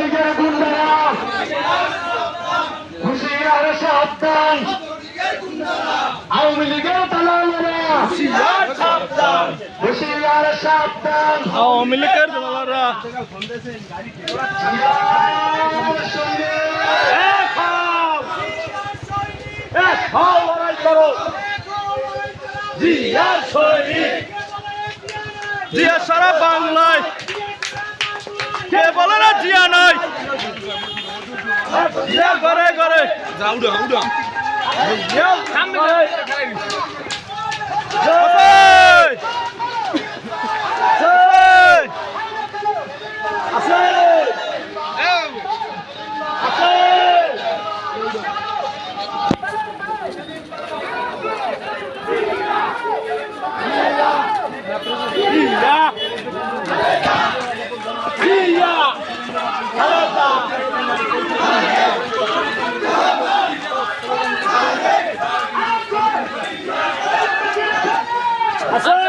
লীগের আওয়ামী লীগের আওয়ামী লীগের জিয়া সারা বাংলায়। কে বলে না জিয়া জিয়া ঘরে ঘরে জিয়া ঘরে। জয়! Asal!